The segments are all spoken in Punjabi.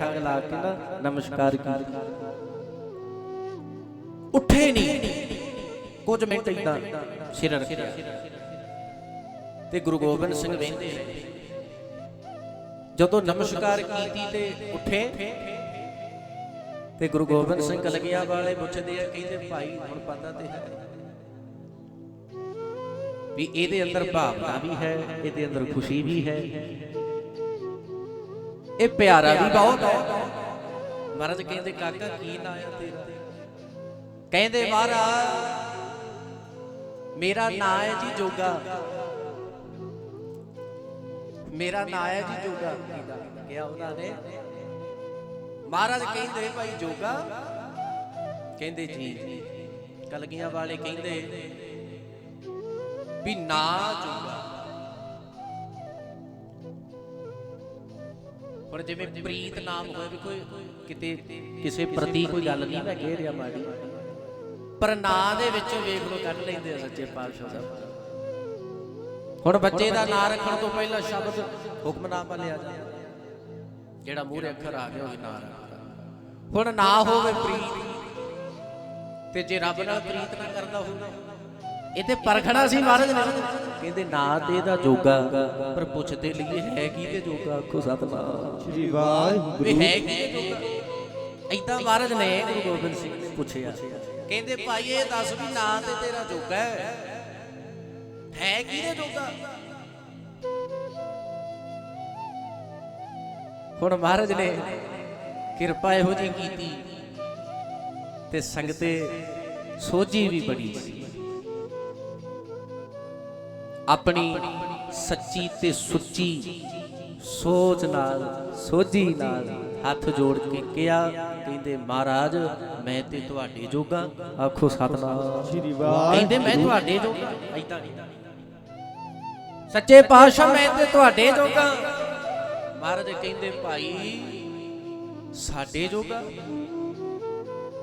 ਠੰਗ ਲਾ ਕੇ ਨਾ ਨਮਸਕਾਰ ਕੀਤੀ ਉੱਠੇ ਨਹੀਂ ਕੁਝ ਮਿੰਟ ਇਦਾਂ ਸਿਰ ਰੱਖਿਆ। ਤੇ ਗੁਰੂ ਗੋਬਿੰਦ ਸਿੰਘ ਵੇਂਦੇ ਜਦੋਂ ਨਮਸਕਾਰ ਕੀਤੀ ਤੇ ਉੱਠੇ, ਤੇ ਗੁਰੂ ਗੋਬਿੰਦ ਸਿੰਘ ਕਲਗੀਆਂ ਵਾਲੇ ਪੁੱਛਦੇ ਆ, ਕਹਿੰਦੇ ਭਾਈ ਹੁਣ ਪਤਾ ਤੇ ਹੈ ਵੀ ਇਹਦੇ ਅੰਦਰ ਭਾਵਨਾ ਵੀ ਹੈ, ਇਹਦੇ ਅੰਦਰ ਖੁਸ਼ੀ ਵੀ ਹੈ। ਇਹ ਪਿਆਰਾ ਵੀ ਬਹੁਤ ਹੈ। ਮਹਾਰਾਜ ਕਹਿੰਦੇ ਕਾਕਾ ਕੀ ਨਾਂ ਆ ਤੇਰਾ? ਕਹਿੰਦੇ ਮਹਾਰਾਜ ਮੇਰਾ ਨਾਂ ਹੈ ਜੀ ਜੋਗਾ। ਮੇਰਾ ਨਾਂ ਹੈ ਜੀ ਜੋਗਾ। ਕਿਹਾ ਉਹਨਾਂ ਨੇ। ਮਹਾਰਾਜ ਕਹਿੰਦੇ ਭਾਈ ਜੋਗਾ। ਕਹਿੰਦੇ ਜੀ। ਕਲਗੀਆਂ ਵਾਲੇ ਕਹਿੰਦੇ ਵੀ ਨਾ ਜੋਗਾ। ਹੁਣ ਜਿਵੇਂ ਪ੍ਰੀਤ ਨਾਮ ਹੋਏ ਵੀ ਕੋਈ ਕਿਤੇ ਕਿਸੇ ਪ੍ਰਤੀ ਕੋਈ ਗੱਲ ਨਹੀਂ ਮੈਂ ਕਹਿ ਰਿਹਾ ਮਾੜੀ। ਪਰ ਨਾਂ ਦੇ ਵਿੱਚੋਂ ਵੇਖ ਲੋ ਕੱਢ ਲੈਂਦੇ ਆ ਸੱਚੇ ਪਾਤਸ਼ਾਹ ਸਾਹਿਬ। ਹੁਣ ਬੱਚੇ ਦਾ ਨਾਂ ਰੱਖਣ ਤੋਂ ਪਹਿਲਾਂ ਸ਼ਬਦ ਹੁਕਮਨਾਮਾ ਲਿਆ ਜਾਂਦਾ ਜਿਹੜਾ ਮੂਹਰੇ ਅੱਖਰ ਆ ਗਿਆ ਉਹ ਨਾਂ ਰੱਖਦਾ ਹੁਣ ਨਾ ਹੋਵੇ ਪ੍ਰੀਤ ਤੇ ਜੇ ਰੱਬ ਨਾਲ ਪ੍ਰੀਤ ਨਾ ਕਰਦਾ ਹੋਵੇ ਇਹ ਤੇ ਪਰਖਣਾ ਸੀ ਮਹਾਰਾਜ ਨੇ। ਕਹਿੰਦੇ ਨਾ ਤੇ ਇਹਦਾ ਜੋਗਾ ਪਰ ਪੁੱਛਦੇ ਲਈਏ ਹੈ ਕੀ ਤੇ ਜੋਗਾ ਆਖੋ ਸਤਨਾਮ। ਸ੍ਰੀ ਵਾਹਿਗੁਰੂ। ਵੀ ਹੈ ਕੀ ਜੋਗਾ? ਏਦਾਂ ਮਹਾਰਾਜ ਨੇ ਗੁਰੂ ਗੋਬਿੰਦ ਸਿੰਘ ਨੇ ਪੁੱਛਿਆ। ਕਹਿੰਦੇ ਭਾਈ ਇਹ ਦੱਸ ਵੀ ਨਾ ਤੇ ਤੇਰਾ ਜੋਗਾ ਹੈ। ਹੈ ਕੀ ਇਹ ਜੋਗਾ? ਹੁਣ ਮਹਾਰਾਜ ਨੇ ਕਿਰਪਾ ਇਹੋ ਜੀ ਕੀਤੀ ਤੇ ਸੰਗਤੇ ਸੋਝੀ ਵੀ ਬੜੀ ਸੀ ਆਪਣੀ ਸੱਚੀ ਤੇ ਸੁੱਚੀ ਸੋਚ ਨਾਲ ਸੋਝੀ ਨਾਲ ਹੱਥ ਜੋੜ ਕੇ ਕਿਹਾ ਕਹਿੰਦੇ ਮਹਾਰਾਜ ਮੈਂ ਤੇ ਤੁਹਾਡੇ ਜੋਗਾ। ਆਖੋ ਸਤਨਾਮ। ਸ੍ਰੀ ਕਹਿੰਦੇ ਮੈਂ ਵਾਹਿਗੁਰੂ। ਤੁਹਾਡੇ ਜੋਗਾ। ਐਦਾਂ ਸੱਚੇ ਪਾਤਸ਼ਾਹ ਮੈਂ ਤੇ ਤੁਹਾਡੇ ਜੋਗਾ। ਮਹਾਰਾਜ ਕਹਿੰਦੇ ਭਾਈ ਸਾਡੇ ਜੋਗਾ?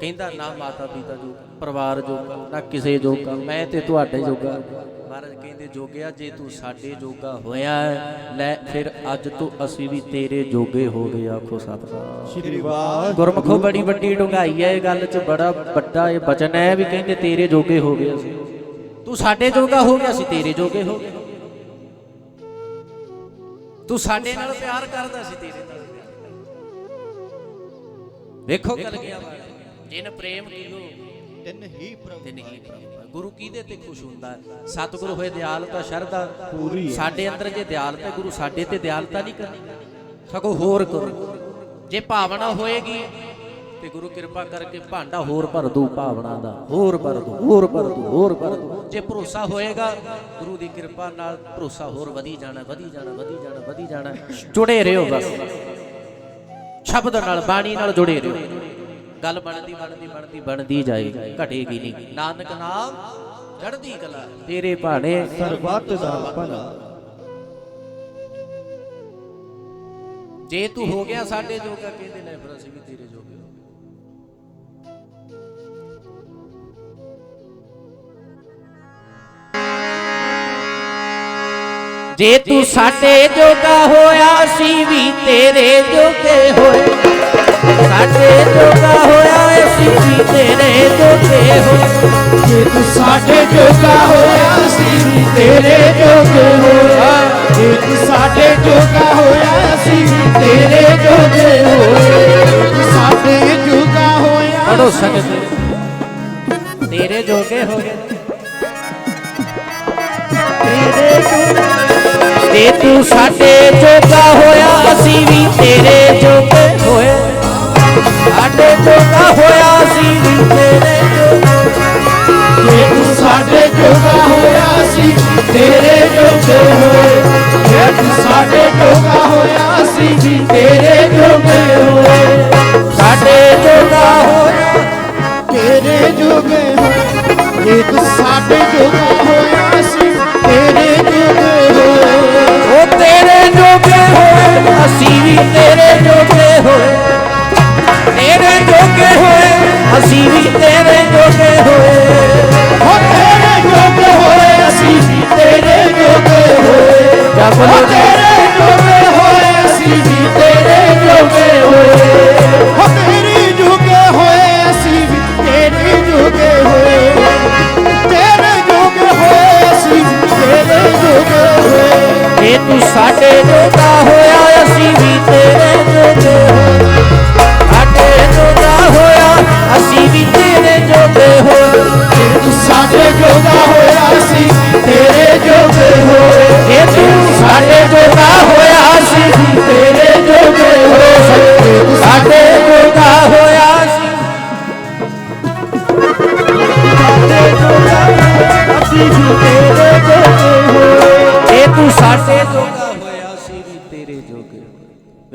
ਕਹਿੰਦਾ ਨਾ ਮਾਤਾ ਪਿਤਾ ਜੋਗਾ ਪਰਿਵਾਰ ਜੋਗਾ ਨਾ ਕਿਸੇ ਜੋਗਾ ਮੈਂ ਤੇ ਤੁਹਾਡੇ ਜੋਗਾ। ਮਹਾਰਾਜ ਕਹਿੰਦੇ ਜੋਗਿਆ ਜੇ ਤੂੰ ਸਾਡੇ ਜੋਗਾ ਹੋਇਆ ਲੈ ਫਿਰ ਅੱਜ ਤੋਂ ਅਸੀਂ ਵੀ ਤੇਰੇ ਜੋਗੇ ਹੋ ਗਏ ਆਖੋ ਸਤਿਕਾਰ ਸ੍ਰੀ ਵਾਹਿਗੁਰੂ। ਗੁਰਮਖੋ ਬੜੀ ਵੱਡੀ ਡੁੰਗਾਈ ਹੈ ਇਹ ਗੱਲ 'ਚ ਬੜਾ ਵੱਡਾ ਇਹ ਬਚਨ ਹੈ ਵੀ ਕਹਿੰਦੇ ਤੇਰੇ ਜੋਗੇ ਹੋ ਗਏ ਅਸੀਂ। ਤੂੰ ਸਾਡੇ ਜੋਗਾ ਹੋ ਗਿਆ ਅਸੀਂ ਤੇਰੇ ਜੋਗੇ ਹੋ ਗਏ। ਤੂੰ ਸਾਡੇ ਨਾਲ ਪਿਆਰ ਕਰਦਾ ਸੀ ਤੇਰੇ ਨਾਲ ਵੇਖੋ ਕਲ ਗਿਆ ਜਿਨ ਪ੍ਰੇਮ ਕੀਓ ਤਿੰਨ ਹੀ ਪ੍ਰਭੂ ਤੇ ਨਹੀਂ ਪ੍ਰਭੂ ਗੁਰੂ ਕਿਹਦੇ ਤੇ ਖੁਸ਼ ਹੁੰਦਾ? ਹੈ? ਸਤਿਗੁਰੂ ਹੋਏ ਦਿਆਲਤਾ ਸ਼ਰਧਾ ਪੂਰੀ ਹੈ। ਸਾਡੇ ਅੰਦਰ ਜੇ ਦਿਆਲਤਾ ਗੁਰੂ ਸਾਡੇ ਤੇ ਦਿਆਲਤਾ ਨਹੀਂ ਕਰਨੀ। ਸਗੋਂ ਹੋਰ ਕਰੋ। ਜੇ ਭਾਵਨਾ ਹੋਏਗੀ ਤੇ ਗੁਰੂ ਕਿਰਪਾ ਕਰਕੇ ਭਾਂਡਾ ਹੋਰ ਭਰ ਦੂ ਭਾਵਨਾ ਦਾ। ਹੋਰ ਭਰ ਦੂ ਹੋਰ ਭਰ ਦੂ ਹੋਰ ਭਰ ਦੂ। ਜੇ ਭਰੋਸਾ ਹੋਏਗਾ ਗੁਰੂ ਦੀ ਕਿਰਪਾ ਨਾਲ ਭਰੋਸਾ ਹੋਰ ਵਧੀ ਜਾਣਾ ਵਧੀ ਜਾਣਾ ਵਧੀ ਜਾਣਾ ਵਧੀ ਜਾਣਾ। ਜੁੜੇ ਰਹੋ ਬਸ। ਸ਼ਬਦ ਨਾਲ ਬਾਣੀ ਨਾਲ ਜੁੜੇ ਰਹੋ। ਗੱਲ ਬਣਦੀ ਬਣਦੀ ਬਣਦੀ ਬਣਦੀ ਜਾਏਗੀ ਘਟੇਗੀ ਨਹੀਂ। ਨਾਨਕ ਨਾਮ ਚੜ੍ਹਦੀ ਕਲਾ। ਤੇਰੇ ਭਾਣੇ ਸਰਬੱਤ ਦਾ ਭਲਾ। ਜੇ ਤੂੰ ਹੋ ਗਿਆ ਸਾਡੇ ਜੋਗਾ ਕਹਿੰਦੇ ਲੈ ਫਿਰ ਅਸੀਂ ਵੀ ਤੇਰੇ ਜੋਗੇ ਜੇ ਤੂੰ ਸਾਡੇ ਜੋਗਾ ਹੋਇਆ ਸੀ ਵੀ ਤੇਰੇ ਜੋਗੇ ਸਾਡੇ ਜੋਗਾ ਹੋਇਆ ਸੀ ਤੇਰੇ ਜੋਗੇ ਹੋਇਆ। ਤੂੰ ਸਾਡੇ ਜੋਗਾ ਹੋਇਆ ਸੀ ਤੇਰੇ ਜੋਗੇ ਤੂੰ ਸਾਡੇ ਜੋਗਾ ਹੋਇਆ ਪੜੋ ਸੰਗਤ। ਤੇਰੇ ਜੋਗੇ ਹੋ ਗਏ। ਤੇ ਤੂੰ ਸਾਡੇ ਜੋਗਾ ਹੋਇਆ ਅਸੀਂ ਵੀ ਤੇਰੇ ਜੋਗੇ ਹੋਏ ਸਾਡੇ ਜੋਗਾ ਹੋਇਆ ਅਸੀਂ ਵੀ ਤੇਰੇ ਸੀ। ਤੇਰੇ ਜੋਗੇ ਹੋਏ ਜੇ ਸਾਡੇ ਜੋਗਾ ਹੋਇਆ ਸੀ ਵੀ ਤੇਰੇ ਜੋਗੇ ਹੋਏ। ਸਾਡੇ ਜੋਗਾ ਹੋਇਆ, ਤੇਰੇ ਜੋਗੇ ਹੋਏ। ਜੇ ਸਾਡੇ ਜੋਗਾ ਹੋਇਆ ਸੀ, ਤੇਰੇ ਜੋਗੇ ਹੋਏ। ਉਹ ਤੇਰੇ ਜੋਗੇ ਹੋਏ, ਅਸੀਂ ਵੀ ਤੇਰੇ ਜੋਗੇ ਹੋਏ। ਤੇਰੇ ਜੋਗੇ ਹੋਏ, ਅਸੀਂ ਵੀ ਤੇਰੇ ਜੋਗੇ ਹੋਏ। ਹੋਏ ਜਪ ਹੋ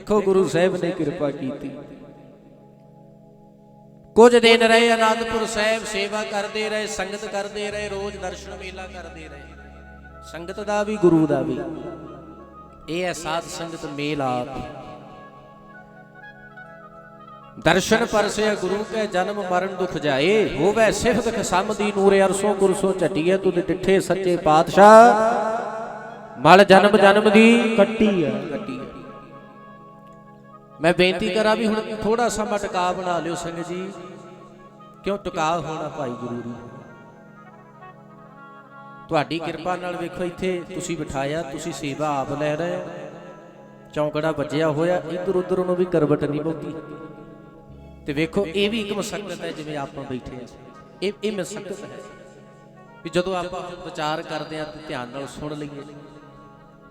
ਗੁਰੂ ਸਾਹਿਬ ਨੇ ਕਿਰਪਾ ਕੀਤੀ। ਕੁਝ ਦਿਨ ਰਹੇ ਆਨੰਦਪੁਰ ਸਾਹਿਬ ਸੇਵਾ ਕਰਦੇ ਰਹੇ ਸੰਗਤ ਕਰਦੇ ਰਹੇ ਰੋਜ਼ ਦਰਸ਼ਨ ਮੇਲਾ ਕਰਦੇ ਰਹੇ। ਸੰਗਤ ਦਾ ਵੀ ਗੁਰੂ ਦਾ ਵੀ। ਇਹ ਹੈ ਸਾਧ ਸੰਗਤ ਮੇਲ ਆਪ। ਦਰਸ਼ਨ ਪਰਸੇ ਗੁਰੂ ਕੈ ਜਨਮ ਮਰਨ ਦੁਖ ਜਾਏ ਹੋਵੇ ਸਿਫਤ ਖਸਮ ਦੀ ਨੂਰ ਅਰਸੋਂ ਗੁਰਸੋਂ ਝਟੀਏ ਤੁਧ ਡਿੱਠੇ ਸੱਚੇ ਪਾਤਸ਼ਾਹ। ਮਲ ਜਨਮ ਜਨਮ ਦੀ ਕੱਟੀ ਹੈ ਕੱਟੀ। ਮੈਂ ਬੇਨਤੀ ਕਰਾਂ ਵੀ ਹੁਣ ਥੋੜਾ ਸਮਾਂ ਟਿਕਾ ਬਣਾ ਲਿਓ ਸੰਗਤ ਜੀ। ਕਿਉਂ ਟਿਕਾ ਹੋਣਾ ਭਾਈ ਜ਼ਰੂਰੀ। ਤੁਹਾਡੀ ਕਿਰਪਾ ਨਾਲ ਵੇਖੋ ਇੱਥੇ ਤੁਸੀਂ ਬਿਠਾਇਆ ਤੁਸੀਂ ਸੇਵਾ ਆਪ ਲੈ ਰਹੇ ਹੋ। ਚੌਂਕੜਾ ਵੱਜਿਆ ਹੋਇਆ ਇੱਧਰ ਉੱਧਰ ਉਹਨੂੰ ਵੀ ਕਰਵਟ ਨਹੀਂ ਬਹੁਤੀ। ਤੇ ਵੇਖੋ ਇਹ ਵੀ ਇੱਕ ਮਸਕਤ ਹੈ ਜਿਵੇਂ ਆਪਾਂ ਬੈਠੇ ਆ ਇਹ ਇਹ ਮਸਕਤ ਹੈ। ਵੀ ਜਦੋਂ ਆਪਾਂ ਵਿਚਾਰ ਕਰਦੇ ਆ ਤੇ ਧਿਆਨ ਨਾਲ ਸੁਣ ਲਈਏ।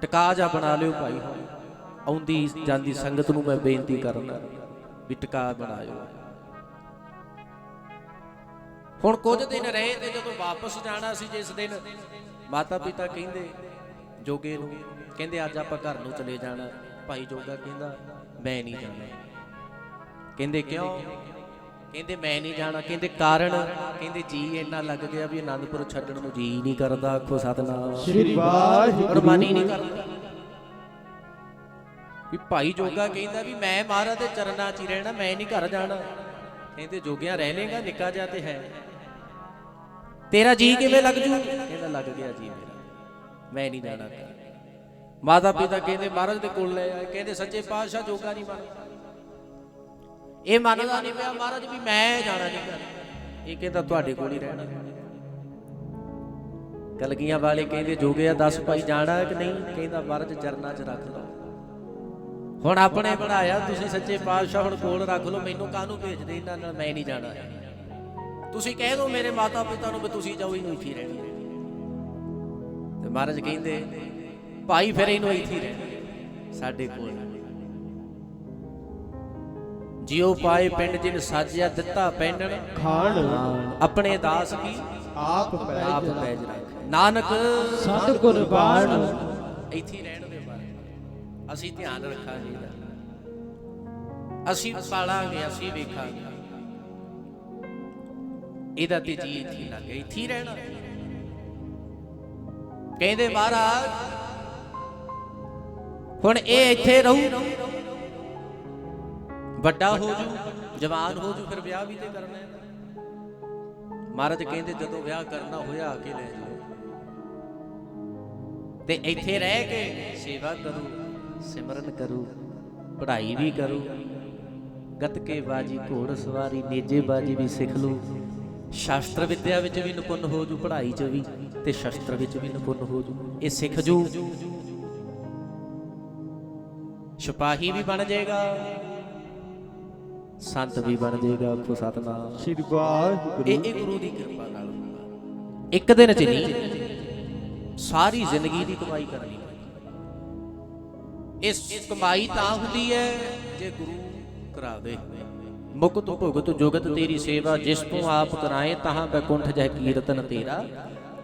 ਟਿਕਾ ਜਾ ਬਣਾ ਲਿਓ ਭਾਈ ਹੁਣ। ਆਉਂਦੀ ਜਾਂਦੀ ਸੰਗਤ ਨੂੰ ਮੈਂ ਬੇਨਤੀ ਕਰਦਾ ਵੀ ਟਿਕਾ ਬਣਾਇਓ। ਹੁਣ ਕੁਝ ਦਿਨ ਰਹੇ ਤੇ ਜਦੋਂ ਵਾਪਸ ਜਾਣਾ ਸੀ ਜਿਸ ਦਿਨ ਮਾਤਾ ਪਿਤਾ ਕਹਿੰਦੇ ਜੋਗੇ ਨੂੰ ਕਹਿੰਦੇ ਅੱਜ ਆਪਾਂ ਘਰ ਨੂੰ ਚਲੇ ਜਾਣਾ। ਭਾਈ ਜੋਗਾ ਕਹਿੰਦਾ ਮੈਂ ਨਹੀਂ ਜਾਣਾ। ਕਹਿੰਦੇ ਕਿਉਂ? ਕਹਿੰਦੇ ਮੈਂ ਨਹੀਂ ਜਾਣਾ। ਕਹਿੰਦੇ ਕਾਰਨ ਕਹਿੰਦੇ ਜੀ ਇੰਨਾ ਲੱਗ ਗਿਆ ਵੀ ਆਨੰਦਪੁਰ ਛੱਡਣ ਨੂੰ ਜੀ ਨਹੀਂ ਕਰਦਾ ਆਖੋ ਸਤਨਾਮ। ਸ੍ਰੀ ਵਾਹਿਗੁਰੂ। ਕੁਰਬਾਨੀ ਨਹੀਂ ਕਰਦਾ। ਵੀ ਭਾਈ ਜੋਗਾ ਕਹਿੰਦਾ ਵੀ ਮੈਂ ਮਹਾਰਾਜ ਦੇ ਚਰਨਾਂ 'ਚ ਹੀ ਰਹਿਣਾ ਮੈਂ ਨਹੀਂ ਘਰ ਜਾਣਾ। ਕਹਿੰਦੇ ਜੋਗਿਆਂ ਰਹਿ ਲੇਗਾ ਨਿੱਕਾ ਜਿਹਾ ਤੇ ਹੈ। ਤੇਰਾ ਜੀ ਕਿਵੇਂ ਲੱਗ ਜੂ? ਕਹਿੰਦਾ ਲੱਗ ਗਿਆ ਜੀ ਮੇਰਾ। ਮੈਂ ਨਹੀਂ ਜਾਣਾ ਘਰ। ਮਾਤਾ ਪਿਤਾ ਕਹਿੰਦੇ ਮਹਾਰਾਜ ਦੇ ਕੋਲ ਲੈ ਆਏ। ਕਹਿੰਦੇ ਸੱਚੇ ਪਾਤਸ਼ਾਹ ਜੋਗਾ ਨਹੀਂ ਮੰਨਦਾ ਇਹ ਮੰਨਦਾ ਨਹੀਂ ਪਿਆ। ਮਹਾਰਾਜ ਵੀ ਮੈਂ ਜਾਣਾ ਨਹੀਂ ਘਰ। ਇਹ ਕਹਿੰਦਾ ਤੁਹਾਡੇ ਕੋਲ ਹੀ ਰਹਿਣਾ। ਕਲਗੀਆਂ ਵਾਲੇ ਕਹਿੰਦੇ ਜੋਗਿਆ ਦੱਸ ਭਾਈ ਜਾਣਾ ਕਿ ਨਹੀਂ? ਕਹਿੰਦਾ ਮਹਾਰਾਜ ਚਰਨਾਂ 'ਚ ਰੱਖ ਲਓ। ਹੁਣ ਆਪਣੇ ਬਣਾਇਆ ਤੁਸੀਂ ਸੱਚੇ ਪਾਤਸ਼ਾਹ ਹੁਣ ਕੋਲ ਰੱਖ ਲਓ ਮੈਨੂੰ ਕਾਹਨੂੰ ਭੇਜਦੇ ਇਹਨਾਂ ਨਾਲ ਮੈਂ ਨਹੀਂ ਜਾਣਾ। ਤੁਸੀਂ ਕਹਿ ਦਿਓ ਮੇਰੇ ਮਾਤਾ ਪਿਤਾ ਨੂੰ ਵੀ ਤੁਸੀਂ ਜਾਓ ਇਹਨੂੰ ਇੱਥੇ ਰਹਿਣਾ ਤੇ ਮਹਾਰਾਜ ਕਹਿੰਦੇ ਭਾਈ ਫਿਰ ਇਹਨੂੰ ਇੱਥੇ ਰਹਿਣਾ ਸਾਡੇ ਕੋਲ। ਜਿਉ ਪਾਏ ਪਿੰਡ ਜਿਨ ਸਾਜਿਆ ਦਿੱਤਾ ਪੈਂਡਣ ਖਾਣ। ਆਪਣੇ ਦਾਸ ਕੀ? ਆਪ ਪੈਜ ਰੱਖ ਨਾਨਕ ਸਤ ਕੁਰਬਾਨ ਇੱਥੇ ਰਹਿਣ ਦੇ ਬਾਰੇ ਅਸੀਂ ਧਿਆਨ ਰੱਖਾਂਗੇ। ਇਹਦਾ ਅਸੀਂ ਪਾਲਾਂਗੇ, ਅਸੀਂ ਵੇਖਾਂਗੇ। ਇਹਦਾ ਤੇ ਜੀ ਇੱਥੇ ਲੱਗ ਗਿਆ, ਇੱਥੇ ਰਹਿਣਾ। ਕਹਿੰਦੇ ਮਹਾਰਾਜ, ਹੁਣ ਇਹ ਇੱਥੇ ਰਹੂ। ਵੱਡਾ ਹੋ ਜੂ, ਜਵਾਨ ਹੋ ਜੂ, ਫਿਰ ਵਿਆਹ ਵੀ ਤੇ ਕਰਨਾ ਹੈ। ਮਹਾਰਾਜ ਕਹਿੰਦੇ ਜਦੋਂ ਵਿਆਹ ਕਰਨਾ ਹੋਇਆ, ਆ ਕੇ ਲੈ ਜਾਓ। ਤੇ ਇੱਥੇ ਰਹਿ ਕੇ ਸੇਵਾ ਕਰੋ। ਸਿਮਰਨ ਕਰੂ ਪੜ੍ਹਾਈ ਵੀ ਕਰੂ ਗੱਤਕੇ ਬਾਜੀ ਘੋੜ ਸਵਾਰੀ ਨੇਜੇ ਬਾਜੀ ਵੀ ਸਿੱਖ ਲੂ। ਸ਼ਾਸਤਰ ਵਿਦਿਆ ਵਿੱਚ ਵੀ ਨਿਪੁੰਨ ਹੋ ਜੂ ਪੜ੍ਹਾਈ 'ਚ ਵੀ ਤੇ ਸ਼ਸਤਰ ਵਿੱਚ ਵੀ ਨਿਪੁੰਨ ਹੋ ਜੂ ਇਹ ਸਿੱਖ ਜੂ। ਸਿਪਾਹੀ ਵੀ ਬਣ ਜਾਏਗਾ ਸੰਤ ਵੀ ਬਣ ਜਾਏਗਾ ਆਖੋ ਸਤਨਾਮ। ਸ੍ਰੀ ਵਾਹਿਗੁਰੂ। ਇਹ ਇਹ ਗੁਰੂ ਦੀ ਕਿਰਪਾ ਨਾਲ ਇੱਕ ਦਿਨ ਚ ਨਹੀਂ ਸਾਰੀ ਜ਼ਿੰਦਗੀ ਦੀ ਕਮਾਈ ਕਰਨੀ। ਇਸ ਕਮਾਈ ਤਾਂ ਹੁੰਦੀ ਹੈ ਜੇ ਗੁਰੂ ਕਰਾਵੇ। ਮੁਕਤ ਭੁਗਤ ਜੁਗਤ ਤੇਰੀ ਸੇਵਾ, ਜਿਸ ਤੂੰ ਆਪ ਕਰਾਏ, ਤਹਾਂ ਬੈਕੁੰਠ ਜਹ ਕੀਰਤਨ ਤੇਰਾ।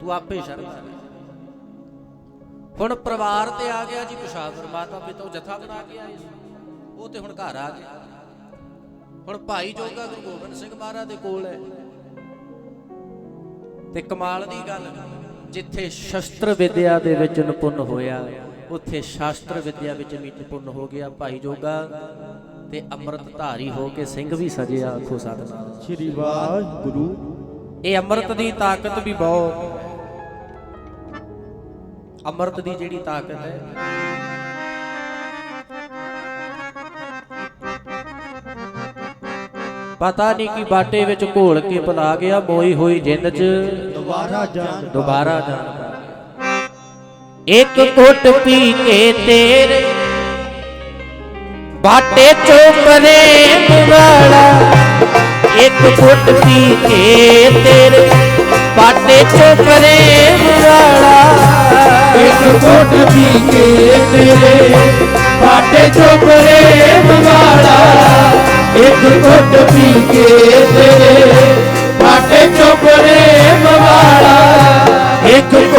ਤੂੰ ਆਪੇ ਸ਼ਰਨ ਹੁਣ ਪਰਿਵਾਰ ਤੇ ਆ ਗਿਆ ਜੀ ਪਿਸ਼ਾਵਰ ਮਾਤਾ ਪਿਤਾ ਜਥਾ ਬਣਾ ਕੇ ਆਏ ਉਹ ਤੇ ਹੁਣ ਘਰ ਆ ਗਿਆ ਹੁਣ ਭਾਈ ਜੋਗਾ ਗੁਰੂ ਗੋਬਿੰਦ ਸਿੰਘ ਮਹਾਰਾਜ ਦੇ ਕੋਲ ਹੈ। ਤੇ ਕਮਾਲ ਦੀ ਗੱਲ, ਜਿੱਥੇ ਸ਼ਸਤਰ ਵਿਦਿਆ ਦੇ ਵਿੱਚ ਨਿਪੁੰਨ ਹੋਇਆ ਉੱਥੇ ਸ਼ਾਸਤਰ ਵਿਦਿਆ ਵਿੱਚ ਵੀ ਨਿਪੁੰਨ ਹੋ ਗਿਆ ਭਾਈ ਜੋਗਾ ਤੇ ਅੰਮ੍ਰਿਤ ਧਾਰੀ ਹੋ ਕੇ ਸਿੰਘ ਵੀ ਸਜਿਆ ਆਖੋ ਸਤਨਾਮ। ਸ੍ਰੀ ਵਾਹਿਗੁਰੂ। ਇਹ ਅੰਮ੍ਰਿਤ ਦੀ ਤਾਕਤ ਵੀ ਬਹੁਤ। ਅੰਮ੍ਰਿਤ ਦੀ ਜਿਹੜੀ ਤਾਕਤ ਹੈ। ਪਤਾ ਨਹੀਂ ਕਿ ਬਾਟੇ ਵਿੱਚ ਘੋਲ ਕੇ ਪਲਾ ਗਿਆ ਮੋਈ ਹੋਈ ਜਿੰਦ 'ਚ। ਦੁਬਾਰਾ ਜਾਣ ਦੁਬਾਰਾ ਪਾ ਇੱਕ ਘੁੱਟ ਪੀ ਕੇ ਤੇਰੇ ਬਾਟੇ ਚੋਂ ਪ੍ਰੇਮ ਵਾਲਾ ਇੱਕ ਘੁੱਟ ਪੀ ਕੇ ਤੇਰੇ ਬਾਟੇ ਚੋਂ ਪ੍ਰੇਮ ਵਾਲਾ ਇੱਕ ਘੁੱਟ ਪੀ ਕੇ ਤੇਰੇ ਬਾਟੇ ਚੋਂ ਪ੍ਰੇਮ ਵਾਲਾ ਇੱਕ ਘੁੱਟ ਪੀ ਕੇ ਤੇਰੇ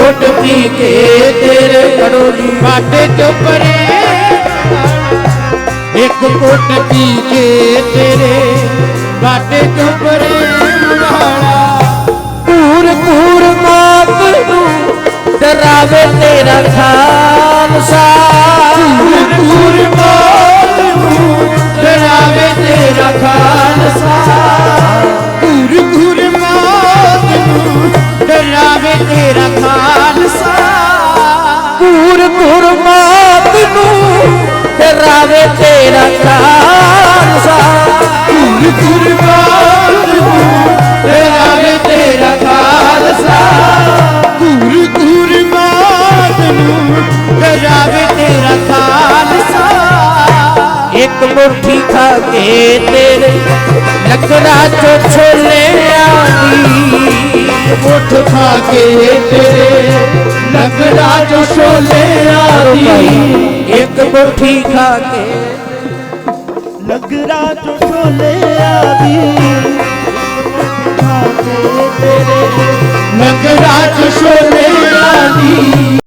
ਘੁੱਟ ਪੀ ਕੇ ਤੇਰੇ ਕੜੋ ਜੀ ਬਾਟੇ ਚੋਂ ਪ੍ਰੇਮ ਵਾਲਾ ਇੱਕ ਘੁੱਟ ਪੀ ਕੇ ਤੇਰੇ ਬਾਟੇ ਤੋਂ ਪ੍ਰੇਮ ਵਾਲਾ ਪੂਰ ਪੂਰ ਮੌਤ ਨੂੰ ਡਰਾਵੇ ਤੇਰਾ ਖਾਲਸਾ। ਪੂਰ ਪੂਰ ਮੌਤ ਨੂੰ ਡਰਾਵੇ ਤੇਰਾ ਖਾਲਸਾ। ਪੂਰ ਪੂਰ ਮੌਤ ਨੂੰ ਡਰਾਵੇ ਤੇਰਾ ਖਾਲਸਾ। ਪੂਰ ਪੂਰ ਮੌਤ ਨੂੰ ਤੇਰਾ ਖਾਲਸਾ। ਪੂਰ ਨੂੰ ਤੇਰਾ ਖਾਲਸਾ। ਪੂਰ ਪੂਰ ਮੌਤ ਨੂੰ ਡਰਾਵੇ ਤੇਰਾ ਖਾਲਸਾ। ਇੱਕ ਮੁੱਠੀ ਖਾ ਕੇ ਤੇਰੇ ਲੱਕੜਾ ਮੁੱਠ ਖਾ ਕੇ ਤੇਰੇ ਲੰਗੜਾ ਜੋ ਛੋਲਿਆਂ ਦੀ ਇੱਕ ਮੁੱਠੀ ਖਾ ਕੇ ਲੰਗੜਾ ਜੋ ਛੋਲਿਆਂ